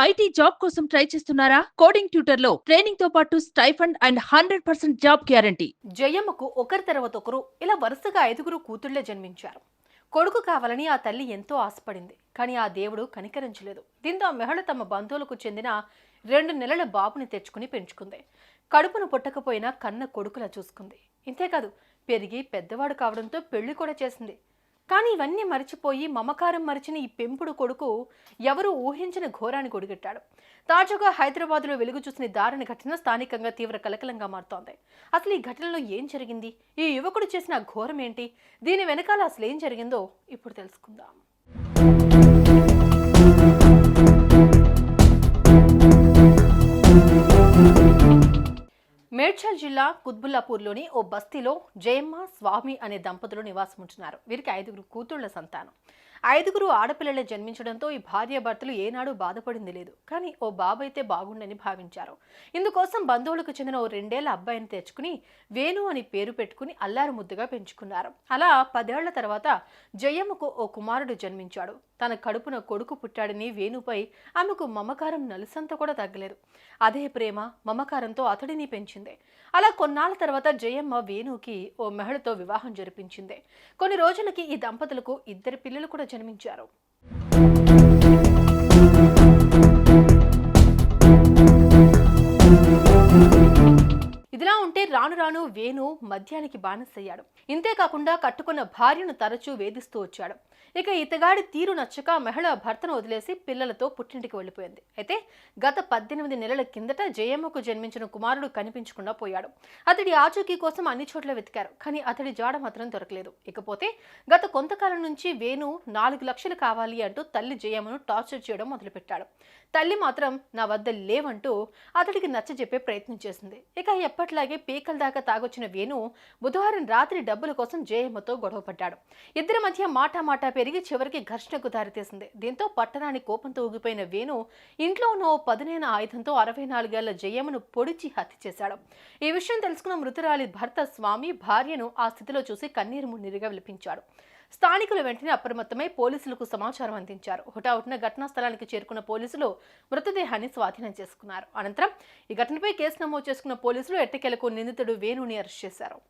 IT job కోసం try చేస్తున్నారా? Coding ట్యూటర్లో ట్రైనింగ్తో పాటు stipend and hundred percent job guarantee. జయమ్మకు ఒకరి తర్వాత ఒకరు ఇలా వరుసగా ఐదుగురు కూతుళ్ళే జన్మించారు. కొడుకు కావాలని ఆ తల్లి ఎంతో ఆశపడింది కానీ ఆ దేవుడు కనికరించలేదు. దీంతో ఆ మెహళ తమ బంధువులకు చెందిన రెండు నెలల బాబుని తెచ్చుకుని పెంచుకుంది. కడుపును పుట్టకపోయినా కన్న కొడుకులా చూసుకుంది. ఇంతేకాదు పెరిగి పెద్దవాడు కావడంతో పెళ్ళి కూడా చేసింది. కానీ ఇవన్నీ మరిచిపోయి మమకారం మరిచిన ఈ పెంపుడు కొడుకు ఎవరూ ఊహించిన ఘోరాన్ని కొడిగట్టాడు తాజాగా హైదరాబాద్లో వెలుగు చూసిన దారుణ ఘటన స్థానికంగా తీవ్ర కలకలంగా మారుతోంది. అసలు ఈ ఘటనలో ఏం జరిగింది? ఈ యువకుడు చేసిన ఘోరం ఏంటి? దీని వెనకాల అసలు ఏం జరిగిందో ఇప్పుడు తెలుసుకుందాం. మేడ్చల్ జిల్లా కుత్బుల్లాపూర్లోని ఓ బస్తీలో జయమ్మ స్వామి అనే దంపతులు నివాసం ఉంటున్నారు వీరికి ఐదుగురు కూతుళ్ళ సంతానం. ఐదుగురు ఆడపిల్లలే జన్మించడంతో ఈ భార్యాభర్తలు ఏనాడు బాధపడింది లేదు. కానీ ఓ బాబు అయితే బాగుండని భావించారు. ఇందుకోసం బంధువులకు చెందిన ఓ రెండేళ్ళ అబ్బాయిని తెచ్చుకుని వేణు అని పేరు పెట్టుకుని అల్లారు ముద్దుగా పెంచుకున్నారు. అలా పదేళ్ళ తర్వాత జయమ్మకు ఓ కుమారుడు జన్మించాడు. తన కడుపున కొడుకు పుట్టాడని వేణుపై ఆమెకు మమకారం నలుసంత కూడా తగ్గలేదు. అదే ప్రేమ మమకారంతో అతడిని పెంచింది. అలా కొన్నాళ్ళ తర్వాత జయమ్మ వేణుకి ఓ మహిళతో వివాహం జరిపించింది. కొన్ని రోజులకి ఈ దంపతులకు ఇద్దరు పిల్లలు కూడా జన్మించారు ఇదిలా ఉంటే రాను రాను వేణు మద్యానికి బానిసయ్యాడు. ఇంతేకాకుండా కట్టుకున్న భార్యను తరచూ వేధిస్తూ వచ్చాడు. ఇక ఇతగాడి తీరు నచ్చక మహిళ భర్తను వదిలేసి పిల్లలతో పుట్టింటికి వెళ్ళిపోయింది. అయితే గత పద్దెనిమిది నెలల కిందట జయమ్మకు జన్మించిన కుమారుడు కనిపించకుండా పోయాడు. అతడి ఆచూకీ కోసం అన్ని చోట్ల వెతికారు కానీ అతడి జాడ మాత్రం దొరకలేదు. ఇకపోతే గత కొంతకాలం నుంచి వేణు నాలుగు లక్షలు కావాలి అంటూ తల్లి జయమ్మను టార్చర్ చేయడం మొదలుపెట్టాడు. తల్లి మాత్రం నా వద్ద లేవంటూ అతడికి నచ్చజెప్పే ప్రయత్నం చేసింది. ఇక ఎప్పట్లాగే పీకల దాకా తాగొచ్చిన వేణు బుధవారం రాత్రి డబ్బుల కోసం జయమ్మతో గొడవపడ్డాడు. ఇద్దరి మధ్య మాటా మాటా పెరిగి చివరికి ఘర్షణకు దారితీసింది. దీంతో పట్టణాన్ని కోపంతో ఊగిపోయిన వేణు ఇంట్లో ఉన్న ఓ పదునైన ఆయుధంతో అరవై నాలుగేళ్ళ జయమ్మను పొడిచి హత్య చేశాడు. ఈ విషయం తెలుసుకున్న మృతురాలి భర్త స్వామి భార్యను ఆ స్థితిలో చూసి కన్నీరు మున్నీరుగా విలిపించాడు. స్థానికులు వెంటనే అప్రమత్తమై పోలీసులకు సమాచారం అందించారు. హుటాహుటిన ఘటనా స్థలానికి చేరుకున్న పోలీసులు మృతదేహాన్ని స్వాధీనం చేసుకున్నారు. అనంతరం ఈ ఘటనపై కేసు నమోదు చేసుకున్న పోలీసులు ఎట్టకేలకు నిందితుడు వేణుని అరెస్ట్ చేశారు.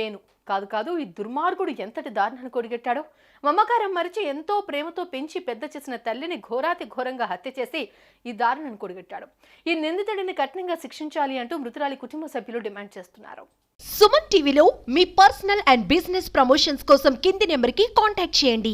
వేణు. కాదు కాదు ఈ దుర్మార్గుడు ఎంతటి దారుణాన్ని కొడిగట్టాడో మమకారం మరిచి ఎంతో ప్రేమతో పెంచి పెద్ద చేసిన తల్లిని ఘోరాతి ఘోరంగా హత్య చేసి ఈ దారుణాన్ని కొడిగట్టాడు ఈ నిందితుడిని కఠినంగా శిక్షించాలి అంటూ మృతురాలి కుటుంబ సభ్యులు డిమాండ్ చేస్తున్నారు. సుమన్ టీవీలో మీ పర్సనల్ అండ్ బిజినెస్ ప్రమోషన్స్ కోసం కింది నెంబర్కి కాంటాక్ట్ చేయండి.